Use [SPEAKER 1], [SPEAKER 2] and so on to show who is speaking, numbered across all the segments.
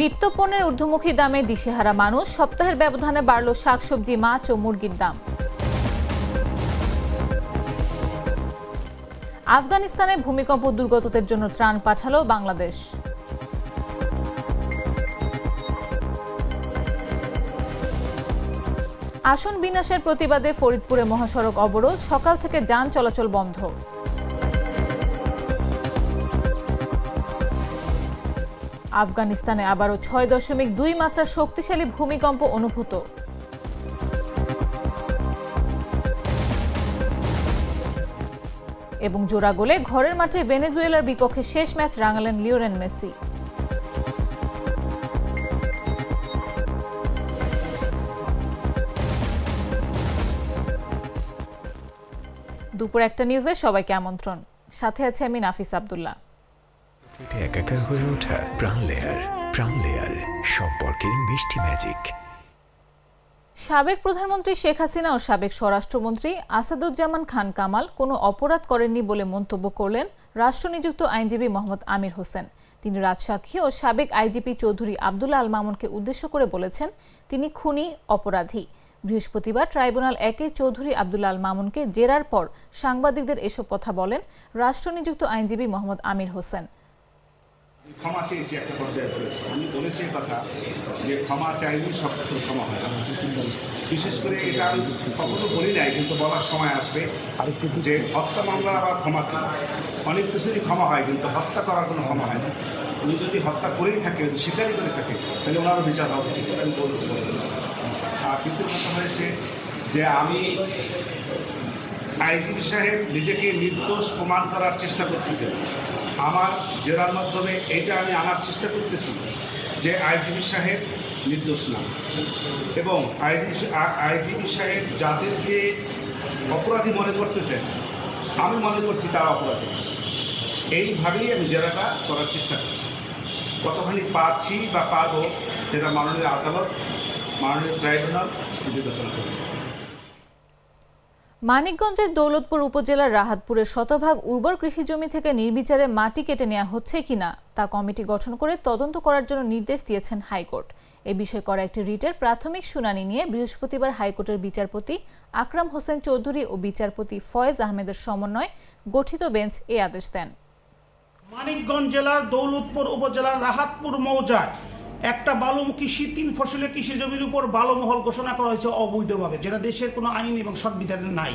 [SPEAKER 1] নিত্যপণ্যের ঊর্ধ্বমুখী দামে দিশেহারা মানুষ। সপ্তাহের ব্যবধানে বাড়ল শাকসবজি, মাছ ও মুরগির দাম। আফগানিস্তানে ভূমিকম্প দুর্গতদের জন্য ত্রাণ পাঠালো বাংলাদেশ। আসন বিনাশের প্রতিবাদে ফরিদপুরে মহাসড়ক অবরোধ। সকাল থেকে যান চলাচল বন্ধ। আফগানিস্তানে আবারও ছয় দশমিক দুই মাত্রা শক্তিশালী ভূমিকম্প অনুভূত। এবং জোড়া গোলে ঘরের মাঠে ভেনেজুয়েলার বিপক্ষে শেষ ম্যাচ রাঙালেন লিওরেন মেসি। দুপুর একটা নিউজে সবাইকে আমন্ত্রণ। সাথে আছে আমি নাফিস আব্দুল্লাহ।
[SPEAKER 2] এটা একাকার হয়ে ওঠা প্রাণ লেয়ার প্রাণ লেয়ার সম্পর্কের মিষ্টি ম্যাজিক
[SPEAKER 1] সাবেক প্রধানমন্ত্রী শেখ হাসিনা ও সাবেক স্বরাষ্ট্রমন্ত্রী আসাদুজ্জামান খান কামাল কোনো অপরাধ করেননি বলে মন্তব্য করলেন রাষ্ট্রনিযুক্ত আইনজীবী মোহাম্মদ আমির হোসেন। তিনি রাজসাক্ষী ও সাবেক আইজিপি চৌধুরী আবদুল্লাহ আল মামুনকে উদ্দেশ্য করে বলেছেন, তিনি খুনি, অপরাধী। বৃহস্পতিবার ট্রাইব্যুনাল একে চৌধুরী আবদুল্লাহ আল মামুনকে জেরার পর সাংবাদিকদের এসব কথা বলেন রাষ্ট্রনিযুক্ত আইনজীবী মোহাম্মদ আমির হোসেন।
[SPEAKER 3] ক্ষমা চেয়েছি একটা পর্যায়ে বলেছি। আমি বলেছি কথা যে ক্ষমা চাইলে সব কিছু ক্ষমা হয়। বিশেষ করে এটা আমি কখনো বলি নাই, কিন্তু বলার সময় আসবে যে হত্যা মামলা আবার ক্ষমা? অনেক কিছুরই ক্ষমা হয়, কিন্তু হত্যা করার কোনো ক্ষমা হয় না। উনি যদি হত্যা করেই থাকে, যদি স্বীকারই করে থাকে, তাহলে ওনারও বিচার হওয়া উচিত। আমি বলব আর কিন্তু কথা হয়েছে যে আমি আইজিপি সাহেব নিজেকে নির্দোষ প্রমাণ করার চেষ্টা করতেছেন আমার জেলার মাধ্যমে এটা আমি আনার চেষ্টা করতেছি যে আইজিপি সাহেব নির্দোষ না। এবং আইজিপি আইজিপি সাহেব যাদেরকে অপরাধী মনে করতেছেন, আমি মনে করছি তারা অপরাধী। এইভাবেই আমি জেলাটা করার চেষ্টা করছি। কতখানি পারছি বা পারব সেটা মাননীয় আদালত, মাননীয় ট্রাইব্যুনাল বিবেচনা করবে।
[SPEAKER 1] মানিকগঞ্জের দৌলতপুর উপজেলার রাহাতপুরের শতভাগ উর্বর কৃষি জমি থেকে নির্বিচারে মাটি কেটে নেওয়া হচ্ছে কিনা তা কমিটি গঠন করে তদন্ত করার জন্য নির্দেশ দিয়েছেন হাইকোর্ট। এ বিষয়ে করা একটি রিটের প্রাথমিক শুনানি নিয়ে বৃহস্পতিবার হাইকোর্টের বিচারপতি আকরাম হোসেন চৌধুরী ও বিচারপতি ফয়েজ আহমেদের সমন্বয়ে গঠিত বেঞ্চ এ আদেশ দেন।
[SPEAKER 4] মানিকগঞ্জ জেলার দৌলতপুর উপজেলার রাহাতপুর মৌজায় একটা বালুমুখী তিন ফসলের কৃষি জমির উপর বালুমহল ঘোষণা করা হয়েছে অবৈধভাবে, যেটা দেশের কোনো আইন এবং সংবিধানে নাই।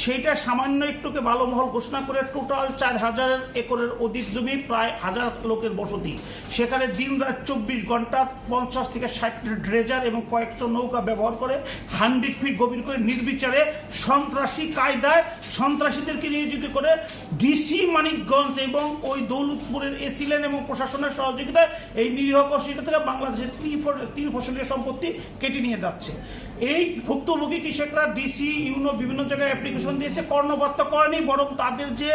[SPEAKER 4] সেটা সামান্য একটুকে বালুমহল ঘোষণা করে টোটাল চার হাজার একরের অধিক জমি, প্রায় হাজার লোকের বসতি। সেখানে দিন রাত চব্বিশ ঘণ্টা পঞ্চাশ থেকে ষাট ড্রেজার এবং কয়েকশো নৌকা ব্যবহার করে হান্ড্রেড ফিট গভীর করে নির্বিচারে সন্ত্রাসী কায়দায় সন্ত্রাসীদেরকে নিয়োজিত করে ডিসি মানিকগঞ্জ এবং ওই দৌলতপুরের এসিলেন এবং প্রশাসনের সহযোগিতায় এই নিরীহ কৃষিকা থেকে বাংলাদেশের তিন ফসলের সম্পত্তি কেটে নিয়ে যাচ্ছে। এই ভুক্তভোগী কৃষকরা ডিসি, ইউনো বিভিন্ন জায়গায় অ্যাপ্লিকেশন দিয়েছে কর্ণপাত্র করেনি, বরং তাদের যে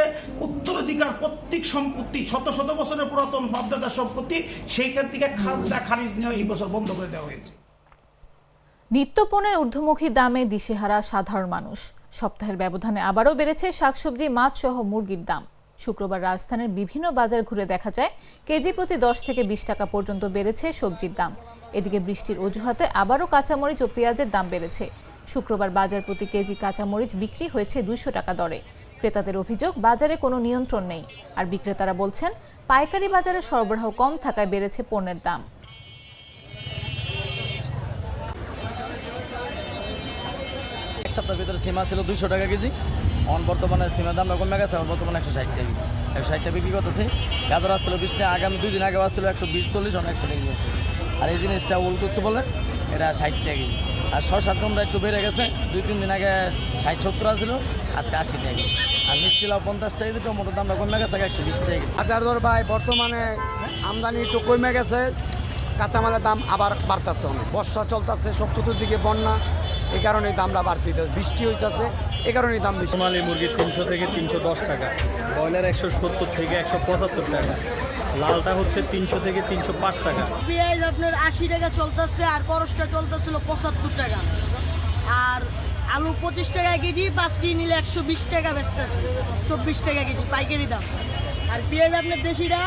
[SPEAKER 4] উত্তরাধিকার প্রত্যেক সম্পত্তি, শত শত বছরের পুরাতন বাপদাদার সম্পত্তি, সেইখান থেকে খাজটা খারিজ নেওয়া এই বছর বন্ধ করে দেওয়া হয়েছে।
[SPEAKER 1] নিত্যপণের ঊর্ধ্বমুখী দামে দিশেহারা সাধারণ মানুষ। সপ্তাহের ব্যবধানে আবারও বেড়েছে শাকসবজি মাছ সহ মুরগির দাম। শুক্রবার রাজধানীর বিভিন্ন বাজার ঘুরে দেখা যায়, কেজি প্রতি দশ থেকে বিশ টাকা পর্যন্ত বেড়েছে সবজির দাম। এদিকে বৃষ্টির অজুহাতে আবারও কাঁচামরিচ ও পেঁয়াজের দাম বেড়েছে। শুক্রবার বাজার প্রতি কেজি কাঁচামরিচ বিক্রি হয়েছে দুইশো টাকা দরে। ক্রেতাদের অভিযোগ, বাজারে কোনো নিয়ন্ত্রণ নেই। আর বিক্রেতারা বলছেন, পাইকারি বাজারে সরবরাহ কম থাকায় বেড়েছে পণ্যের দাম।
[SPEAKER 5] সপ্তাহের ভিতরে সিমা ছিল দুশো টাকা কেজি। অন বর্তমানে সিমের দাম কমে গেছে, এখন বর্তমানে একশো ষাট টাকা। একশো ষাট টাকা বিক্রি করতেছে। গাজর আসছিল বিশ টাকা, আগামী দুই দিন আগে আসছিল একশো বিশ চল্লিশ, এখন একশো টাকা আর এই জিনিসটা উল করতে বলে এটা ষাট টাকা আর শশার দামটা একটু বেড়ে গেছে, দুই তিন দিন আগে ষাট সত্তর আসছিল, আজকে আশি টাকা আর মিষ্টি লাউ পঞ্চাশ টাকা দিতে মোটর দামটা কমে গেছে একশো বিশ টাকা।
[SPEAKER 6] বাজার দর ভাই, বর্তমানে আমদানি একটু কমে গেছে, কাঁচামালের দাম আবার বাড়তেছে অনেক। বর্ষা চলতেছে, সব চতুর্দিকে বন্যা। এই কারণে দামটা বাড়তেছে বৃষ্টি হইতেছে এই কারণে দাম বেশি।
[SPEAKER 7] সোনালি মুরগি তিনশো থেকে তিনশো দশ টাকা ব্রয়লার একশো সত্তর থেকে একশো পঁচাত্তর টাকা লালটা হচ্ছে তিনশো থেকে তিনশো পাঁচ টাকা।
[SPEAKER 8] পেঁয়াজ আপনার আশি টাকা চলতেছে আর করসটা চলতেছিল পঁচাত্তর টাকা। আর আলু পঁচিশ টাকা কেজি পাঁচ কেজি নিলে একশো বিশ টাকা বেচতেছে চব্বিশ টাকা কেজি পাইকারি দাম। আর পেঁয়াজ আপনার দেশিরা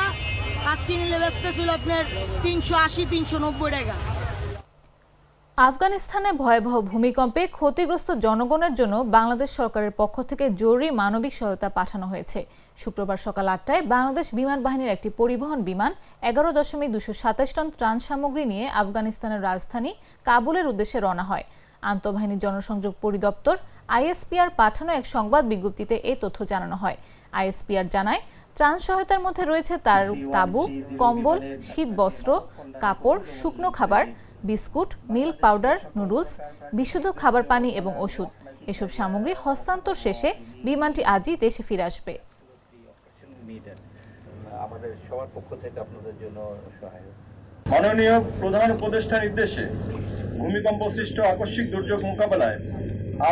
[SPEAKER 8] পাঁচ কিনলে বেচতেছিল আপনার তিনশো আশি তিনশো নব্বই টাকা।
[SPEAKER 1] আফগানিস্তানে ভয়াবহ ভূমিকম্পে ক্ষতিগ্রস্ত জনগণের জন্য বাংলাদেশ সরকারের পক্ষ থেকে জরুরি মানবিক সহায়তা পাঠানো হয়েছে। শুক্রবার সকাল আটটায় বাংলাদেশ বিমান বাহিনীর একটি পরিবহন বিমান এগারো দশমিক দুশো সাতাশ টন ত্রাণ সামগ্রী নিয়ে আফগানিস্তানের রাজধানী কাবুলের উদ্দেশ্যে রওনা হয়। আন্তঃবাহিনী জনসংযোগ পরিদপ্তর আইএসপিআর পাঠানো এক সংবাদ বিজ্ঞপ্তিতে এই তথ্য জানানো হয়। আইএসপিআর জানায়, ত্রাণ সহায়তার মধ্যে রয়েছে তার তাবু, কম্বল শীত বস্ত্র কাপড়, শুকনো খাবার বিস্কুট, মিল্ক পাউডার, নুডলস, বিশুদ্ধ খাবার পানি এবং ওষুধ। এসব সামগ্রী হস্তান্তর শেষে বিমানটি আজই দেশে ফিরে আসবে।
[SPEAKER 7] মাননীয় প্রধান উপদেষ্টা নির্দেশে ভূমিকম্প সৃষ্ট আকস্মিক দুর্যোগ মোকাবেলায়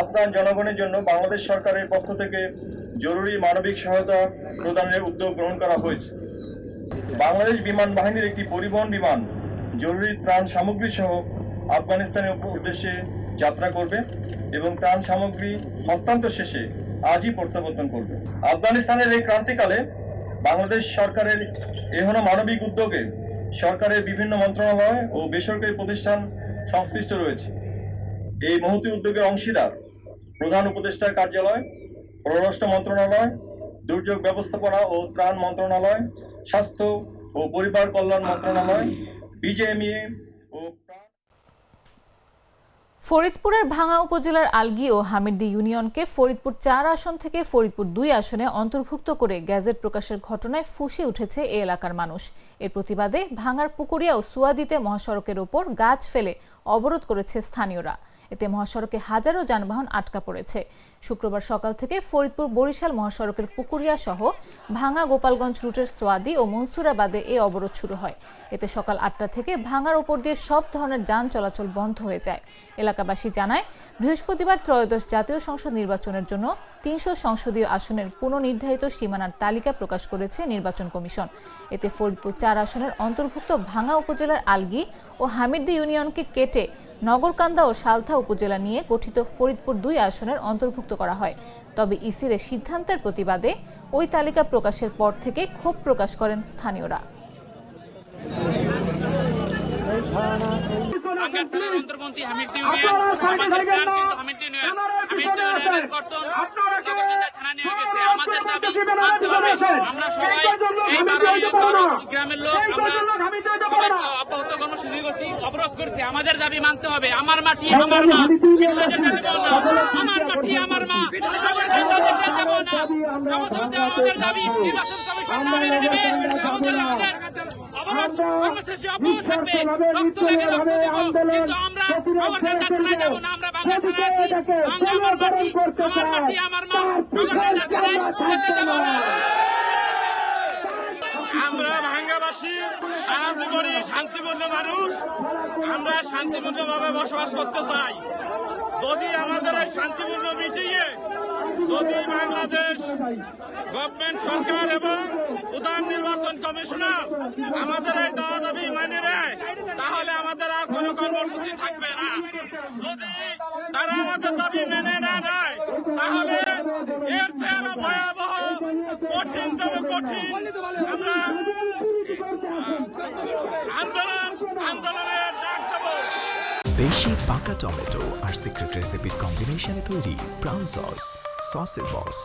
[SPEAKER 7] আফগান জনগণের জন্য বাংলাদেশ সরকারের পক্ষ থেকে জরুরি মানবিক সহায়তা প্রদানের উদ্যোগ গ্রহণ করা হয়েছে। বাংলাদেশ বিমান বাহিনীর একটি পরিবহন বিমান জরুরি ত্রাণ সামগ্রী সহ আফগানিস্তানের উদ্দেশ্যে যাত্রা করবে এবং ত্রাণ সামগ্রী হস্তান্তর শেষে আজই প্রত্যাবর্তন করবে। আফগানিস্তানের এই ক্রান্তিকালে বাংলাদেশ সরকারের এহনো মানবিক উদ্যোগে সরকারের বিভিন্ন মন্ত্রণালয় ও বেসরকারি প্রতিষ্ঠান সংশ্লিষ্ট রয়েছে। এই মহতি উদ্যোগের অংশীদার প্রধান উপদেষ্টার কার্যালয়, পররাষ্ট্র মন্ত্রণালয়, দুর্যোগ ব্যবস্থাপনা ও ত্রাণ মন্ত্রণালয়, স্বাস্থ্য ও পরিবার কল্যাণ মন্ত্রণালয় বিজেএমইএ ও
[SPEAKER 1] ফরিদপুরের ভাঙা উপজেলার আলগি ও হামিরদি ইউনিয়নকে ফরিদপুর চার আসন থেকে ফরিদপুর দুই আসনে অন্তর্ভুক্ত করে গ্যাজেট প্রকাশের ঘটনায় ফুঁসে উঠেছে এ এলাকার মানুষ। এর প্রতিবাদে ভাঙার পুকুরিয়া ও সুয়াদিতে মহাসড়কের ওপর গাছ ফেলে অবরোধ করেছে স্থানীয়রা। এতে মহাসড়কে হাজারো যানবাহন আটকা পড়েছে। শুক্রবার সকাল থেকে ফরিদপুর বরিশাল মহাসড়কের পুকুরিয়া সহ ভাঙা গোপালগঞ্জ রুটের সোয়াদি ও মনসুরাবাদে এই অবরোধ শুরু হয়। এতে সকাল আটটা থেকে ভাঙার ওপর দিয়ে সব ধরনের যান চলাচল বন্ধ হয়ে যায়। এলাকাবাসী জানায়, বৃহস্পতিবার ত্রয়োদশ জাতীয় সংসদ নির্বাচনের জন্য তিনশো সংসদীয় আসনের পুনর্নির্ধারিত সীমানার তালিকা প্রকাশ করেছে নির্বাচন কমিশন। এতে ফরিদপুর চার আসনের অন্তর্ভুক্ত ভাঙা উপজেলার আলগি ও হামিদদি ইউনিয়নকে কেটে নগরকান্দা ও সালথা উপজেলা নিয়ে গঠিত ফরিদপুর দুই আসনের অন্তর্ভুক্ত করা হয়। তবে ইসির সিদ্ধান্তের প্রতিবাদে ওই তালিকা প্রকাশের পর থেকে ক্ষোভ প্রকাশ করেন স্থানীয়রা।
[SPEAKER 9] বাঙ্গার হামিদ ইউনিয়ন। আমাদের গ্রাম কিন্তু হামিদ ইউনিয়ন। হামিদ ইউনিয়নের কর্তন থানা নিয়ে গেছে। আমাদের দাবি মানতে হবে। আমরা সবাই এই বারো গ্রামের লোক। আমরা অব্যাহত কর্মসূচি করছি অবরোধ করছি। আমাদের দাবি মানতে হবে। আমার মাটি আমার মা। আমার মাটি আমার মা। আমাদের দাবি নির্বাচন কমিশন না মেনে নেবে আমাদের কর্মসূচি অব্যাহত থাকবে। রক্ত লেগে রক্ত দেব। কিন্তু আমরা নগরকান্দা থানায় যাব না আমরা বাংলা থানায় আছি। বাংলা আমার মাটি আমার মাটি আমার মা নগরকান্দা থানায় যেতে দেবো না
[SPEAKER 7] আমরা ভাঙ্গাবাসী সারা জীবনই শান্তিপূর্ণ মানুষ। আমরা শান্তিপূর্ণভাবে বসবাস করতে চাই। যদি আমাদের এই শান্তিপূর্ণ মিটিংয়ে যদি বাংলাদেশ গভর্নমেন্ট সরকার এবং প্রধান নির্বাচন কমিশনার আমাদের এই দাওয়া দাবি মানে নেয়, তাহলে আমাদের আর কোনো কর্মসূচি থাকবে না। যদি তারা আমাদের দাবি মেনে না নেয়, তাহলে এর চেয়ে আরও ভয়াবহ, কঠিন তবে কঠিন আমরা আন্দোলন, আন্দোলনের
[SPEAKER 2] দেশি পাকা টমেটো আর সিক্রেট রেসিপির কম্বিনেশনে তৈরি প্রাণ সস সসের বস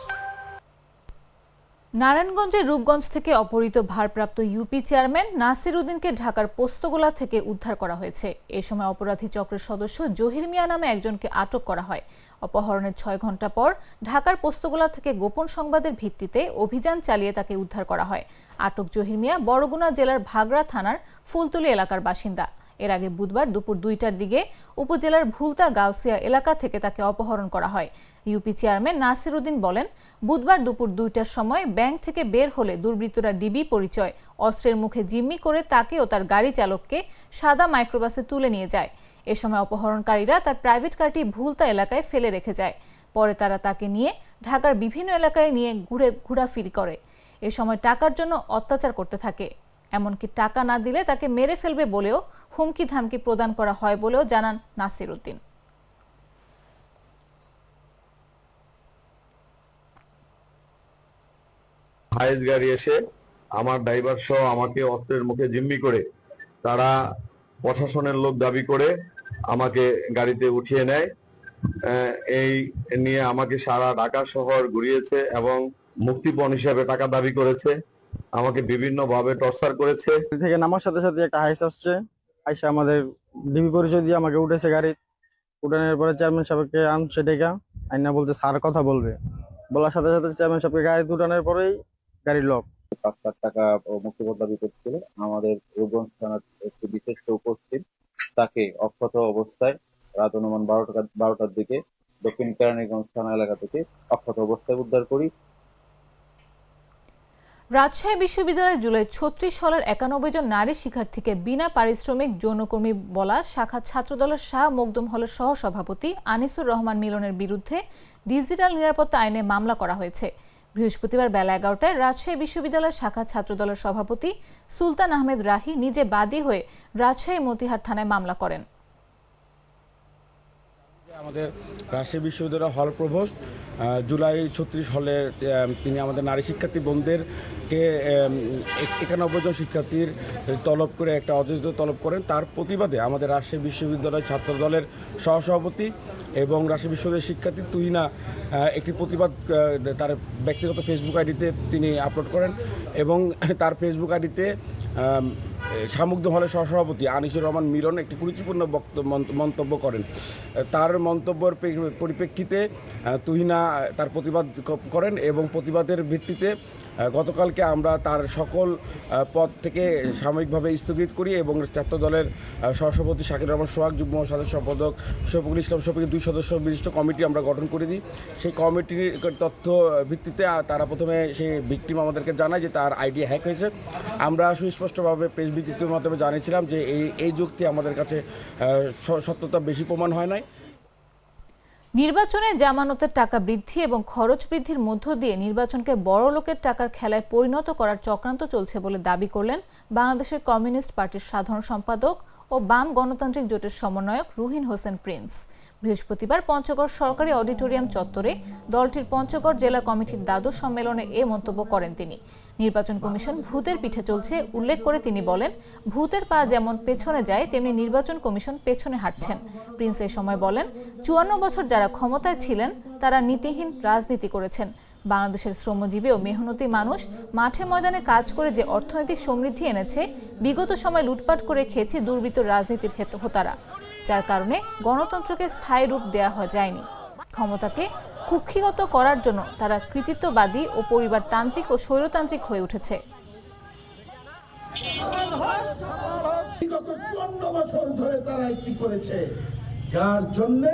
[SPEAKER 1] নারায়ণগঞ্জের রূপগঞ্জ থেকে অপহৃত ভারপ্রাপ্ত ইউপি চেয়ারম্যান নাসির উদ্দিনকে ঢাকার পোস্তগোলা থেকে উদ্ধার করা হয়েছে। এ সময় অপরাধী চক্রের সদস্য জহির মিয়া নামে একজনকে আটক করা হয়। অপহরণের ছয় ঘণ্টা পর ঢাকার পোস্তগোলা থেকে গোপন সংবাদের ভিত্তিতে অভিযান চালিয়ে তাকে উদ্ধার করা হয়। আটক জহির মিয়া বড়গুনা জেলার ভাগড়া থানার ফুলতলি এলাকার বাসিন্দা। এর আগে বুধবার দুপুর দুইটার দিকে উপজেলার ভুলতা গাউসিয়া এলাকা থেকে তাকে অপহরণ করা হয়। ইউপি চেয়ারম্যান নাসির উদ্দিন বলেন, বুধবার দুপুর দুইটার সময় ব্যাংক থেকে বের হলে দুর্বৃত্তরা ডিবি পরিচয়, অস্ত্রের মুখে জিম্মি করে তাকে ও তার গাড়ি চালককে সাদা মাইক্রোবাসে তুলে নিয়ে যায়। এ সময় অপহরণকারীরা তার প্রাইভেট কারটি ভুলতা এলাকায় ফেলে রেখে যায়। পরে তারা তাকে নিয়ে ঢাকার বিভিন্ন এলাকায় নিয়ে ঘুরে ঘোরাফিরি করে। এ সময় টাকার জন্য অত্যাচার করতে থাকে। এমনকি টাকা না দিলে তাকে মেরে ফেলবে বলেও হুমকি ধামকি প্রদান করা হয় বলেও জানান নাসির উদ্দিন।
[SPEAKER 10] হাইস গাড়ি এসে আমার ড্রাইভার সহ আমাকে অস্ত্রের মুখে জিম্মি করে তারা প্রশাসনের লোক দাবি করে আমাকে গাড়িতে উঠিয়ে নেয়। আহ, এই নিয়ে আমাকে সারা ঢাকা শহর ঘুরিয়েছে এবং মুক্তিপণ হিসাবে টাকা দাবি করেছে। আমাকে বিভিন্নভাবে টর্চার করেছে।
[SPEAKER 6] থেকে নামার সাথে সাথে একটা হাইস আসছে। আইসা আমাদের ডিবি পরিচয় দিয়ে আমাকে উঠেছে গাড়ি। উঠানোর পরে চেয়ারম্যান সাহেবকে আনছে ডেকা, আইনা বলতে স্যার কথা বলবে। বলার সাথে সাথে চেয়ারম্যান সাহেবকে গাড়ি উঠানোর পরেই গাড়ি লক
[SPEAKER 11] পাঁচ লাখ টাকা মুক্তিপণ দাবি করছিল আমাদের রূপগঞ্জ থানার একটি বিশেষ উপস্থিত, তাকে অক্ষত অবস্থায় রাত অনুমান বারোটা, বারোটার দিকে দক্ষিণ কেরানীগঞ্জ থানা এলাকা থেকে অক্ষত অবস্থায় উদ্ধার করি।
[SPEAKER 1] রাজশাহী বিশ্ববিদ্যালয়ের জুলাই ছত্রিশ সালের একানব্বই জন নারী শিক্ষার্থীকে বিনা পারিশ্রমিক যৌনকর্মী বলা শাখা ছাত্রদলের শাহ মকদুম হলের সহ সভাপতি আনিসুর রহমান মিলনের বিরুদ্ধে ডিজিটাল নিরাপত্তা আইনে মামলা করা হয়েছে। বৃহস্পতিবার বেলা এগারোটায় রাজশাহী বিশ্ববিদ্যালয়ের শাখা ছাত্রদলের সভাপতি সুলতান আহমেদ রাহি নিজে বাদী হয়ে রাজশাহী মতিহার থানায় মামলা করেন।
[SPEAKER 12] আমাদের রাজশাহী বিশ্ববিদ্যালয় হল প্রভোস্ট জুলাই ছত্রিশ হলে তিনি আমাদের নারী শিক্ষার্থী বোনদেরকে এক- একানব্বই জন শিক্ষার্থীর তলব করে একটা অযোগ্য তলব করেন। তার প্রতিবাদে আমাদের রাজশাহী বিশ্ববিদ্যালয় ছাত্র দলের সহসভাপতি এবং রাজশাহী বিশ্ববিদ্যালয়ের শিক্ষার্থী তুহিনা একটি প্রতিবাদ তার ব্যক্তিগত ফেসবুক আইডিতে তিনি আপলোড করেন এবং তার ফেসবুক আইডিতে শামুকদম হলের সহসভাপতি আনিসুর রহমান মিলন একটি কুরুচিপূর্ণ মন্তব্য করেন। তার মন্তব্যের পরিপ্রেক্ষিতে তুহিনা তার প্রতিবাদ করেন এবং প্রতিবাদের ভিত্তিতে গতকালকে আমরা তার সকল পদ থেকে সাময়িকভাবে স্থগিত করি এবং ছাত্র দলের সহসভাপতি শাকির রহমান সোহাগ, যুগ্ম সাধারণ সম্পাদক শফিকুল ইসলাম শফিকের দুই সদস্য বিশিষ্ট কমিটি আমরা গঠন করে দিই। সেই কমিটির তথ্য ভিত্তিতে তারা প্রথমে সেই ভিকটিম আমাদেরকে জানায় যে তার আইডি হ্যাক হয়েছে। আমরা সুস্পষ্টভাবে প্রেস বিজ্ঞপ্তির মাধ্যমে জানিয়েছিলাম যে এই এই যুক্তি আমাদের কাছে সত্যতা বেশি প্রমাণ হয় নাই।
[SPEAKER 1] নির্বাচনে জামানতের টাকা বৃদ্ধি এবং খরচ বৃদ্ধির মধ্য দিয়ে নির্বাচনকে বড় লোকের টাকার খেলায় পরিণত করার চক্রান্ত চলছে বলে দাবি করলেন বাংলাদেশের কমিউনিস্ট পার্টির সাধারণ সম্পাদক ও বাম গণতান্ত্রিক জোটের সমন্বয়ক রুহিন হোসেন প্রিন্স। বৃহস্পতিবার পঞ্চগড় সরকারি অডিটোরিয়াম চত্বরে দলটির পঞ্চগড় জেলা কমিটির দ্বাদশ সম্মেলনে এ মন্তব্য করেন তিনি। নির্বাচন কমিশন ভূতের পিঠে চলছে উল্লেখ করে তিনি বলেন, ভূতের পা যেমন পেছনে যায়, তেমনি নির্বাচন কমিশন পেছনে হাঁটছেন। প্রিন্স এ সময় বলেন, চুয়ান্ন বছর যারা ক্ষমতায় ছিলেন, তারা নীতিহীন রাজনীতি করেছেন। বাংলাদেশের শ্রমজীবী ও মেহনতি মানুষ মাঠে ময়দানে কাজ করে যে অর্থনৈতিক সমৃদ্ধি এনেছে, বিগত সময় লুটপাট করে খেয়েছে দুর্বৃত্ত রাজনীতির হেত- হোতারা, যার কারণে গণতন্ত্রকে স্থায়ী রূপ দেওয়া হয় যায়নি। ক্ষমতাকে কুক্ষিগত করার জন্য তারা কৃতিত্ববাদী ও পরিবারতান্ত্রিক ও স্বৈরতান্ত্রিক হয়ে উঠেছে।
[SPEAKER 13] করেছে? যার জন্য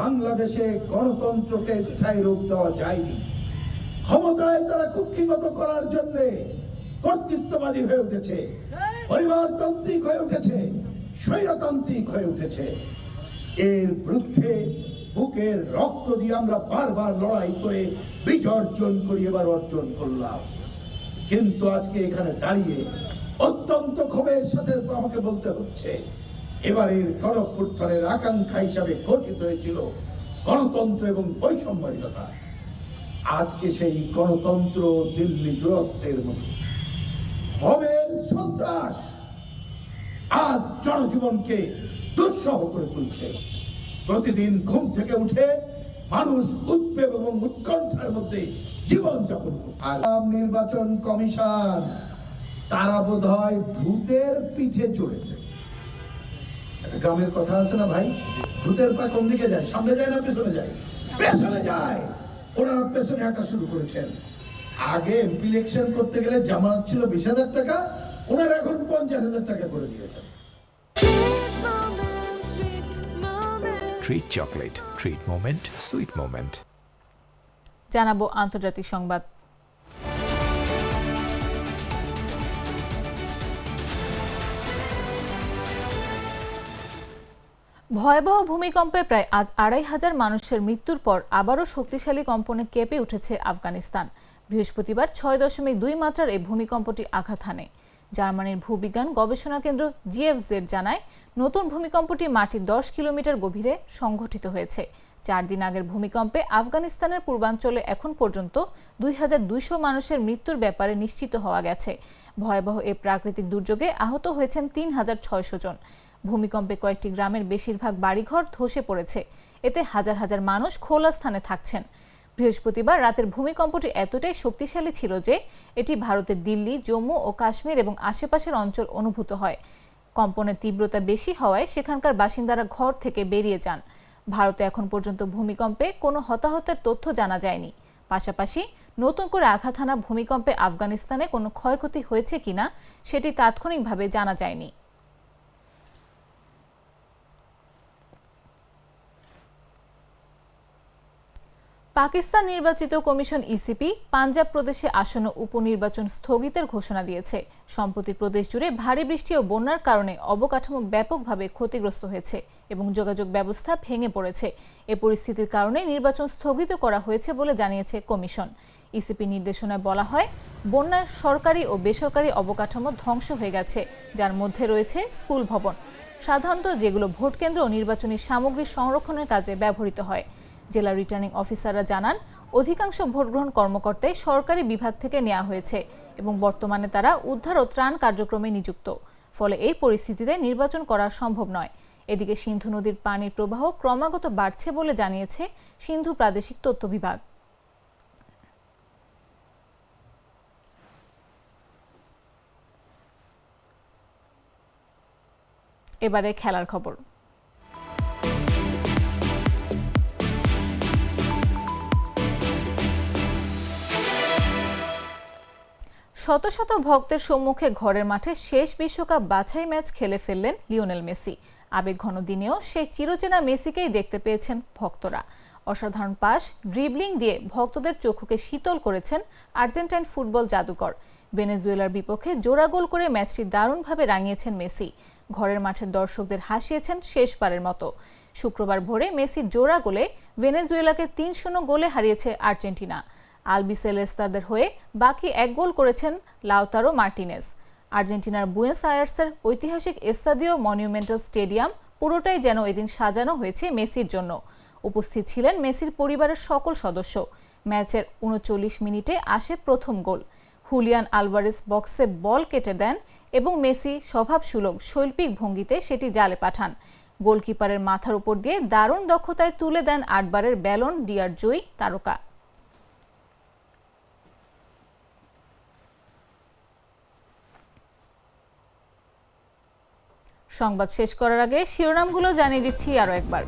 [SPEAKER 13] বাংলাদেশে গণতন্ত্রকে স্থায়ী রূপ দেওয়া যায়নি। ক্ষমতায় তারা কুক্ষিগত করার জন্য কর্তৃত্ববাদী হয়ে উঠেছে। পরিবারতান্ত্রিক হয়ে উঠেছে। স্বৈরতান্ত্রিক হয়ে উঠেছে। এর বিরুদ্ধে বুকের রক্ত দিয়ে আমরা বারবার লড়াই করে বিজর্জন করি, এবার অর্জন করলাম। কিন্তু আজকে এখানে দাঁড়িয়ে অত্যন্ত ক্ষোভের সাথে আমাকে বলতে হচ্ছে, এবারের গণপুত্থানের আকাঙ্ক্ষা হিসাবে গঠিত হয়েছিল গণতন্ত্র এবং বৈষম্যহীনতা। আজকে সেই গণতন্ত্র দিল্লি দুরস্তের মতো। ভবের সন্ত্রাস আজ জনজীবনকে দুঃসহ করে তুলছে। প্রতিদিন ঘুম থেকে উঠে মানুষ উদ্বেগ এবং উৎকণ্ঠার মধ্যে জীবন যাপন। আর নির্বাচন কমিশন, তারা বোধ হয় ভূতের পিঠে চড়েছে। গ্রামের কথা আছে না ভাই? ভূতের পা কোন দিকে যায়? সামনে যায় না পেছনে যায়? পেছনে যায়। ওনারা পেছনে হাঁটা শুরু করেছেন। আগে এমপি ইলেকশন করতে গেলে জামানত ছিল বিশ টাকা, ওনারা এখন পঞ্চাশ হাজার টাকা করে দিয়েছেন।
[SPEAKER 2] Treat chocolate treat moment sweet moment
[SPEAKER 1] জানাব আন্তর্জাতিক সংবাদ। ভয়াবহ ভূমিকম্পে প্রায় আড়াই হাজার মানুষের মৃত্যুর পর আবারও শক্তিশালী কম্পনে কেঁপে উঠেছে আফগানিস্তান। বৃহস্পতিবার ছয় দশমিক দুই মাত্রার এই ভূমিকম্পটি আঘাত হানে। জার্মানির ভূবিজ্ঞান গবেষণা কেন্দ্র জিএফজেড জানায়, নতুন ভূমিকম্পটি মাটির দশ কিলোমিটার গভীরে সংঘটিত হয়েছে। চার দিন আগের ভূমিকম্পে আফগানিস্তানের পূর্বাঞ্চলে এখন পর্যন্ত দুই হাজার দুইশো মানুষের মৃত্যুর ব্যাপারে নিশ্চিত হওয়া গেছে। ভয়াবহ এ প্রাকৃতিক দুর্যোগে আহত হয়েছেন তিন হাজার ছয়শো জন। ভূমিকম্পে কয়েকটি গ্রামের বেশিরভাগ বাড়িঘর ধসে পড়েছে। এতে হাজার হাজার মানুষ খোলা স্থানে থাকছেন। বৃহস্পতিবার রাতের ভূমিকম্পটি এতটাই শক্তিশালী ছিল যে এটি ভারতের দিল্লি, জম্মু ও কাশ্মীর এবং আশেপাশের অঞ্চল অনুভূত হয়। কম্পনের তীব্রতা বেশি হওয়ায় সেখানকার বাসিন্দারা ঘর থেকে বেরিয়ে যান। ভারতে এখন পর্যন্ত ভূমিকম্পে কোনো হতাহতের তথ্য জানা যায়নি। পাশাপাশি নতুন করে আঘাত হানা ভূমিকম্পে আফগানিস্তানে কোনো ক্ষয়ক্ষতি হয়েছে কিনা সেটি তাৎক্ষণিকভাবে জানা যায়নি। পাকিস্তান নির্বাচিত কমিশন ইসিপি পাঞ্জাব প্রদেশে আসন্ন উপনির্বাচন স্থগিতের ঘোষণা দিয়েছে। সম্প্রতি প্রদেশ জুড়ে ভারী বৃষ্টি ও বন্যার কারণে অবকাঠামো ব্যাপকভাবে ক্ষতিগ্রস্ত হয়েছে এবং যোগাযোগ ব্যবস্থা ভেঙে পড়েছে। এ পরিস্থিতির কারণে নির্বাচন স্থগিত করা হয়েছে বলে জানিয়েছে কমিশন। ইসিপি নির্দেশনায় বলা হয় বন্যায় সরকারি ও বেসরকারি অবকাঠামো ধ্বংস হয়ে গেছে, যার মধ্যে রয়েছে স্কুল ভবন। সাধারণত যেগুলো ভোটকেন্দ্র ও নির্বাচনী সামগ্রী সংরক্ষণের কাজে ব্যবহৃত হয়। জেলা রিটার্নিং অফিসাররা জানান, অধিকাংশ ভোটগ্রহণ কর্মকর্তাই সরকারি বিভাগ থেকে নেওয়া হয়েছে এবং বর্তমানে তারা উদ্ধার ও ত্রাণ কার্যক্রমে নিযুক্ত। ফলে এই পরিস্থিতিতে নির্বাচন করা সম্ভব নয়। এদিকে সিন্ধু নদীর পানির প্রবাহ ক্রমাগত বাড়ছে বলে জানিয়েছে সিন্ধু প্রাদেশিক তথ্য বিভাগ। এবারে খেলার খবর। শত শত ভক্তের সম্মুখে ঘরের মাঠে শেষ বিশ্বকাপ বাছাই ম্যাচ খেলে ফেললেন লিওনেল মেসি। আবেগ ঘন দিনেও সেই চিরচেনা মেসিকেই দেখতে পেয়েছেন ভক্তরা। অসাধারণ পাস ড্রিবলিং দিয়ে ভক্তদের চক্ষুকে শীতল করেছেন আর্জেন্টাইন ফুটবল জাদুকর। ভেনেজুয়েলার বিপক্ষে জোড়া গোল করে ম্যাচটি দারুণভাবে রাঙিয়েছেন মেসি। ঘরের মাঠের দর্শকদের হাসিয়েছেন শেষবারের মতো। শুক্রবার ভোরে মেসির জোড়া গোলে ভেনেজুয়েলাকে তিন শূন্য গোলে হারিয়েছে আর্জেন্টিনা। আলবিসেলেস্তাদের হয়ে বাকি এক গোল করেছেন লাউতারো মার্টিনেস। আর্জেন্টিনার বুয়েন্স আয়ার্সের ঐতিহাসিক এস্তাদিও মনিউমেন্টাল স্টেডিয়াম পুরোটাই যেন এদিন সাজানো হয়েছে মেসির জন্য। উপস্থিত ছিলেন মেসির পরিবারের সকল সদস্য। ম্যাচের উনচল্লিশ মিনিটে আসে প্রথম গোল। হুলিয়ান আলভারেস বক্সে বল কেটে দেন এবং মেসি স্বভাবসুলভ শৈল্পিক ভঙ্গিতে সেটি জালে পাঠান। গোলকিপারের মাথার উপর দিয়ে দারুণ দক্ষতায় তুলে দেন আটবারের ব্যালন ডিয়ার জয়ী তারকা। সংবাদ শেষ করার আগে শিরোনামগুলো জানিয়ে দিচ্ছি আরও একবার।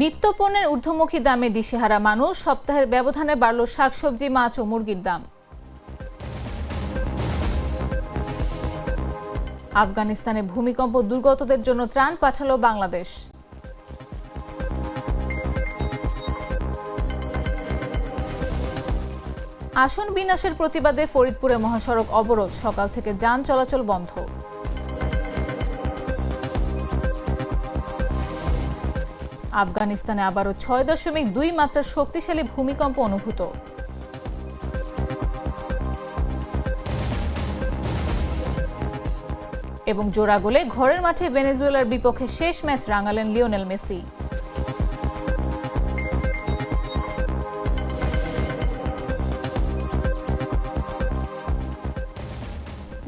[SPEAKER 1] নিত্যপণ্যের ঊর্ধ্বমুখী দামে দিশেহারা মানুষ, সপ্তাহের ব্যবধানে বাড়ল শাকসবজি, মাছ ও মুরগির দাম। আফগানিস্তানে ভূমিকম্প দুর্গতদের জন্য ত্রাণ পাঠালো বাংলাদেশ। আসন বিনাশের প্রতিবাদে ফরিদপুরে মহাসড়ক অবরোধ। সকাল থেকে যান চলাচল বন্ধ। আফগানিস্তানে আবারও ছয় দশমিক দুই মাত্রার শক্তিশালী ভূমিকম্প অনুভূত। এবং জোড়া গোলে ঘরের মাঠে ভেনেজুয়েলার বিপক্ষে শেষ ম্যাচ রাঙালেন লিওনেল মেসি।